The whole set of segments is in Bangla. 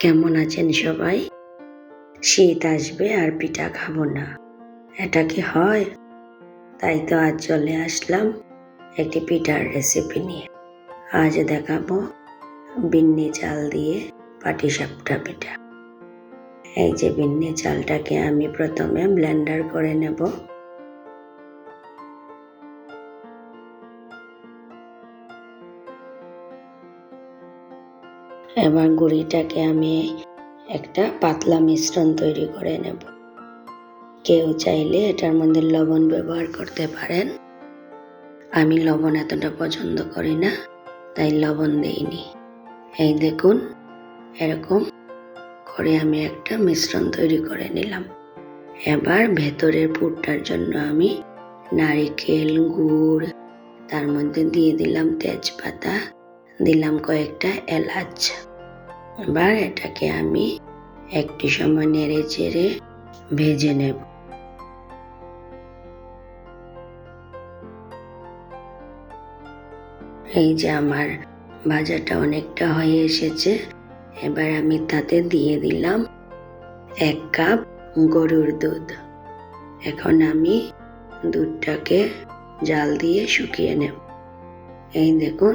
কেমন আছেন সবাই? শীত আসবে আর পিঠা খাব না। এটা কি হয়? তাই তো আজ চলে আসলাম একটি পিঠার রেসিপি নিয়ে। আজ দেখাবো বিন্নি চাল দিয়ে পাটিসাপটা পিঠা। এই যে বিন্নি চালটাকে আমি প্রথমে ব্লেন্ডার করে নেব। এবার গুঁড়িটাকে আমি একটা পাতলা মিশ্রণ তৈরি করে নেব। কেউ চাইলে এটার মধ্যে লবণ ব্যবহার করতে পারেন। আমি লবণ এতটা পছন্দ করি না, তাই লবণ দেইনি। এই দেখুন, এরকম করে আমি একটা মিশ্রণ তৈরি করে নিলাম। এবার ভেতরের পুরটার জন্য আমি নারিকেল, গুড়, তার মধ্যে দিয়ে দিলাম তেজপাতা, দিলাম কয়েকটা এলাচ। এবার এটাকে আমি একটি সময় নেড়ে চেড়ে ভেজে নেব। এই যে আমার ভাজাটা অনেকটা হয়ে এসেছে, এবার আমি তাতে দিয়ে দিলাম এক কাপ গরুর দুধ। এখন আমি দুধটাকে জাল দিয়ে শুকিয়ে নেব। এই দেখুন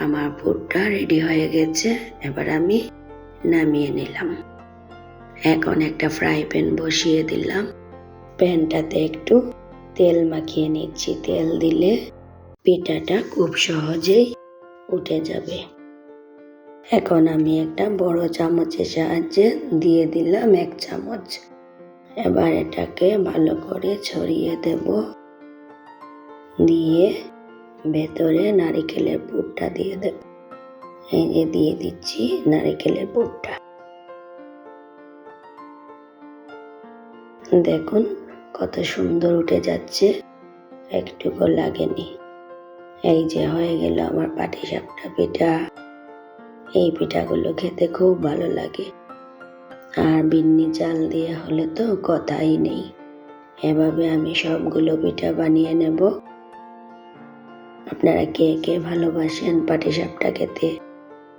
আমার পুরটা রেডি হয়ে গেছে, এবার আমি নামিয়ে নিলাম। এখন একটা ফ্রাই প্যান বসিয়ে দিলাম। প্যানটাতে একটু তেল মাখিয়ে নিচ্ছি। তেল দিলে পিঠাটা খুব সহজেই উঠে যাবে। এখন আমি একটা বড় চামচের সাহায্যে দিয়ে দিলাম এক চামচ। এবার এটাকে ভালো করে ছড়িয়ে দেব। দিয়ে ভেতরে নারিকেলের পুরটা দিয়ে দেব এই যে দিয়ে দিচ্ছি নারিকেলের পুরটা। দেখুন কত সুন্দর উঠে যাচ্ছে, একটুকু লাগেনি। এই যে হয়ে গেল আমার পাটিসাপটা পিঠা। এই পিঠাগুলো খেতে খুব ভালো লাগে। আর বিন্নি চাল দিয়ে হলে তো কথাই নেই। এভাবে আমি সবগুলো পিঠা বানিয়ে নেব। আপনারা কে কে ভালোবাসেন? পাটিসাপটা খেতে।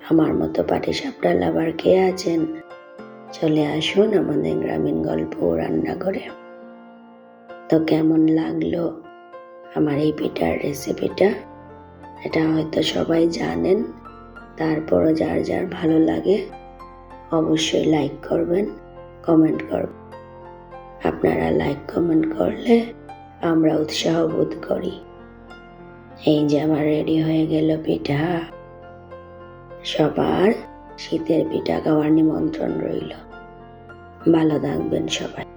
আমার মতো পাটিসাপটা লাভার কে আছেন? চলে আসুন আমাদের গ্রামীণ গল্প রান্নাঘরে। তো কেমন লাগল আমার এই পিঠার রেসিপিটা এটা হয়তো সবাই জানেন। তারপরও যার যার ভালো লাগে অবশ্যই লাইক করবেন কমেন্ট করবেন। আপনারা লাইক কমেন্ট করলে আমরা উৎসাহ বোধ করি। এই যে আমার রেডি হয়ে গেল পিঠা। সবার শীতের পিঠা খাওয়ার নিমন্ত্রণ রইল। ভালো থাকবেন সবাই।